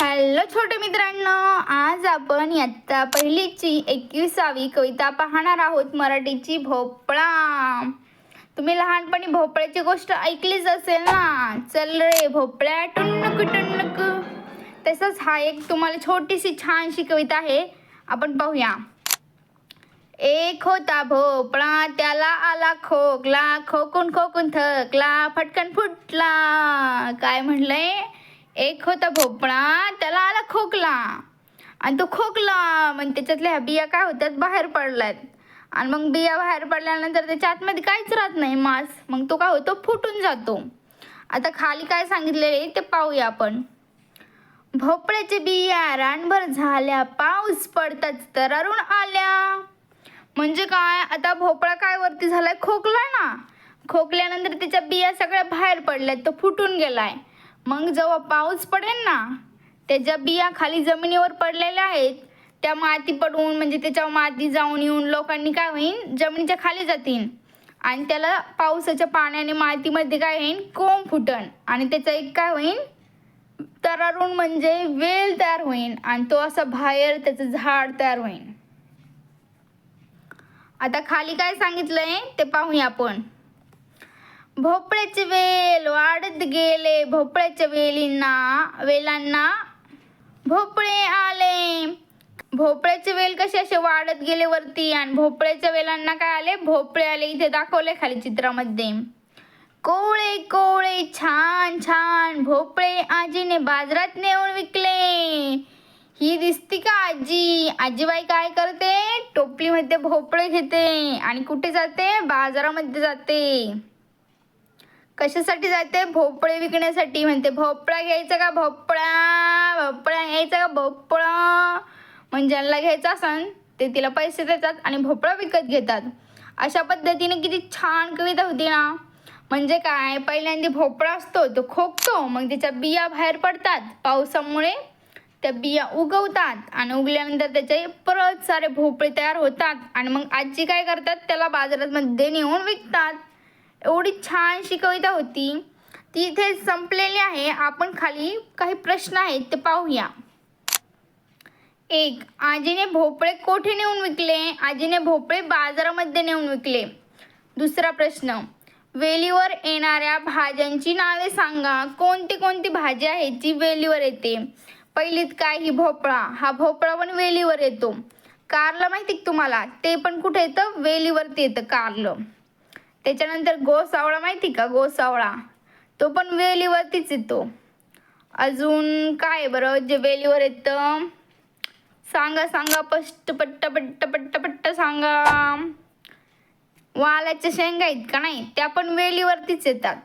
Hello छोटे मित्रांनो आज आपण यात्ता पहिलीची एकविसावी कविता पाहणार आहोत मराठीची भोपळा. तुम्ही लहानपणी भोपळ्याची गोष्ट ऐकलीच असेल ना? चल रे भोपळ्या टुन्नुक टुन्नुक. तसंच हा एक तुम्हाला छोटीशी छानशी कविता आहे. आपण पाहूया. एक होता भोपळा त्याला आला खोकला. खोकून खोकून थकला फटकन फुटला. काय म्हणलंय? एक होता भोपळा त्याला आला खोकला. आणि तो खोकला म्हणजे त्याच्यातल्या ह्या बिया काय होतात बाहेर पडल्यात. आणि मग बिया बाहेर पडल्यानंतर त्याच्या आतमध्ये काहीच राहत नाही मांस. मग तो काय होतो? फुटून जातो. आता खाली काय सांगितलेले ते पाहूया आपण. भोपळ्याचे बिया रानभर झाल्या पाऊस पडताच तरारून आल्या. म्हणजे काय? आता भोपळा काय वरती झालाय? खोकला ना. खोकल्यानंतर त्याच्या बिया सगळ्या बाहेर पडल्यात तो फुटून गेलाय. मग जेव्हा पाऊस पडेल ना त्याच्या बिया खाली जमिनीवर पडलेल्या आहेत त्या माती पडून म्हणजे त्याच्यावर माती जाऊन येऊन लोकांनी काय होईल जमिनीच्या खाली जातील. आणि त्याला पावसाच्या पाण्याने मातीमध्ये काय होईल कोंब फुटन. आणि त्याचा एक काय होईल तरारून म्हणजे वेल तयार होईल आणि तो असा बाहेर त्याचं झाड तयार होईल आता खाली काय सांगितलंय ते पाहूया आपण. भोपळ्याचे वेल वाढत गेले. भोपळ्याच्या वेलींना वेलांना भोपळे आले. भोपळ्याचे वेल कसे असे वाढत गेले वरती? आणि भोपळ्याच्या वेलांना काय आले? भोपळे आले. इथे दाखवले खाली चित्रामध्ये. कोवळे कोवळे छान छान. भोपळे आजीने बाजारात नेऊन विकले. ही दिसती का आजी? आजीबाई काय करते? टोपलीमध्ये भोपळे घेते आणि कुठे जाते? बाजारामध्ये जाते. कशासाठी जाते? भोपळे विकण्यासाठी. म्हणते भोपळा घ्यायचा का भोपळा? भोपळा घ्यायचा का भोपळा? म्हणजे ज्यांना घ्यायचा असन ते तिला पैसे देतात आणि भोपळा विकत घेतात. अशा पद्धतीने किती छान कविता होती ना. म्हणजे काय? पहिल्यांदा भोपळा असतो तो खोकतो. मग त्याच्या बिया बाहेर पडतात. पावसामुळे त्या बिया उगवतात. आणि उगल्यानंतर त्याचे परत सारे भोपळे तयार होतात. आणि मग आजी काय करतात? त्याला बाजारामध्ये नेऊन विकतात. एवढी छानशी कविता होती. ती इथे संपलेली आहे. आपण खाली काही प्रश्न आहेत ते पाहूया. एक आजीने भोपळे कोठे नेऊन विकले? आजीने भोपळे बाजारामध्ये नेऊन विकले. दुसरा प्रश्न वेलीवर येणाऱ्या भाज्यांची नावे सांगा. कोणती कोणती भाजी आहे जी वेलीवर येते? पहिलीत काय? ही भोपळा. हा भोपळा पण वेलीवर येतो. कारलं माहिती तुम्हाला? ते पण कुठे येतं? वेलीवरती येतं कारलं. त्याच्यानंतर गोसावळा माहिती का? गोसावळा. तो पण वेलीवरतीच येतो. अजून काय आहे बरं? जे वेलीवर येतं सांगा सांगा पष्ट पट्ट पट्ट पट्ट पट्ट सांगा. वालाच्या शेंगा आहेत का नाही? त्या पण वेलीवरतीच येतात.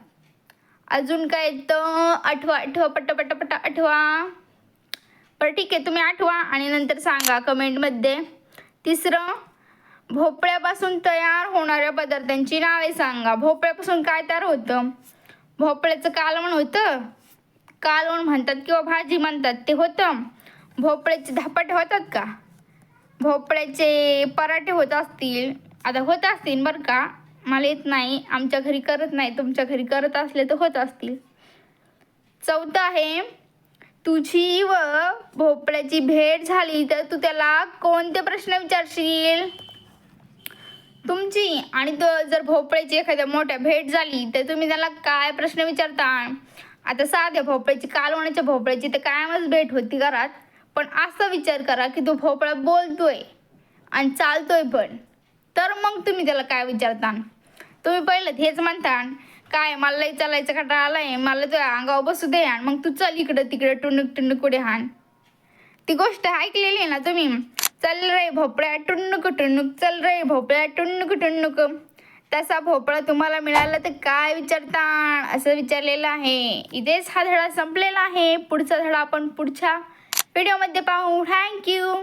अजून काय येतं आठवा आठवा पट्ट पट्ट पट्ट आठवा. बरं ठीक आहे. तुम्ही आठवा आणि नंतर सांगा कमेंटमध्ये तिसरं भोपळ्यापासून तयार होणाऱ्या पदार्थांची नावे सांगा. भोपळ्यापासून काय तयार होतं? भोपळ्याचं कालवण होतं? कालवण म्हणतात किंवा भाजी म्हणतात ते होतं. भोपळ्याचे धपाटे होतात का? भोपळ्याचे पराठे होत असतील. आता होत असतील बरं का? मला येत नाही. आमच्या घरी करत नाही. तुमच्या घरी करत असले तर होत असतील. चौथं आहे तुझी व भोपळ्याची भेट झाली तर तू त्याला कोणते प्रश्न विचारशील? तुमची आणि तो जर भोपळ्याची एखाद्या मोठ्या भेट झाली तर तुम्ही त्याला काय प्रश्न विचारता? आता साध्या भोपळ्याची कालवणाच्या भोपळ्याची तर कायमच भेट होती घरात. पण असा विचार करा की तो भोपळा बोलतोय आणि चालतोय पण. तर मग तुम्ही त्याला काय विचारता तुम्ही पहिलं हेच म्हणता काय मला लई चालायचं कंटाळा आलाय मला तुझ्या अंगावर बसू दे आणि मग तू चल इकडं तिकडं टुणूक टुणूक कुठे हाण. ती गोष्ट ऐकलेली आहे ना तुम्ही? चल रे भोपळ्या टुन्नुक टुन्नुक. चल रे भोपळ्या टुन्नुक टुन्नुक. तसा भोपळा तुम्हाला मिळाला तर काय विचारता असं विचारलेलं आहे. इथेच हा धडा संपलेला आहे. पुढचा धडा आपण पुढच्या व्हिडिओमध्ये पाहू. थँक्यू